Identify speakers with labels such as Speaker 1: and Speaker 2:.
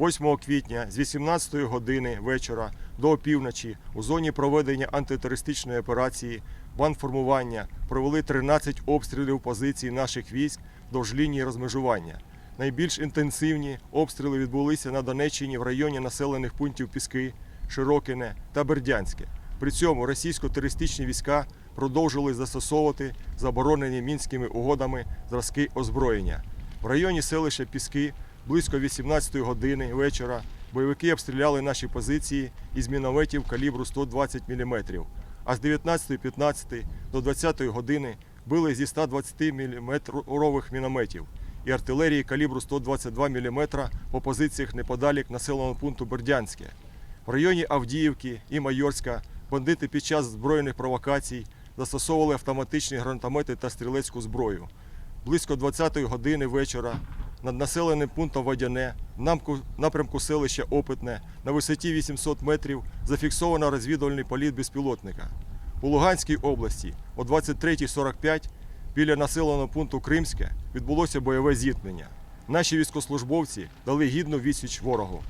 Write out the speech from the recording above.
Speaker 1: 8 квітня з 18 години вечора до опівночі у зоні проведення антитерористичної операції банформування провели 13 обстрілів позицій наших військ вдовж лінії розмежування. Найбільш інтенсивні обстріли відбулися на Донеччині в районі населених пунктів Піски, Широкине та Бердянське. При цьому російсько-терористичні війська продовжили застосовувати заборонені мінськими угодами зразки озброєння. В районі селища Піски близько 18 години вечора бойовики обстріляли наші позиції із мінометів калібру 120 мм, а з 19.15 до 20 години били зі 120 мм мінометів і артилерії калібру 122 мм по позиціях неподалік населеного пункту Бердянське. В районі Авдіївки і Майорська бандити під час збройних провокацій застосовували автоматичні гранатомети та стрілецьку зброю. Близько 20-ї години вечора над населеним пунктом Водяне, напрямку селища Опитне, на висоті 800 метрів зафіксовано розвідувальний політ безпілотника. У Луганській області о 23.45 біля населеного пункту Кримське відбулося бойове зіткнення. Наші військовослужбовці дали гідну відсіч ворогу.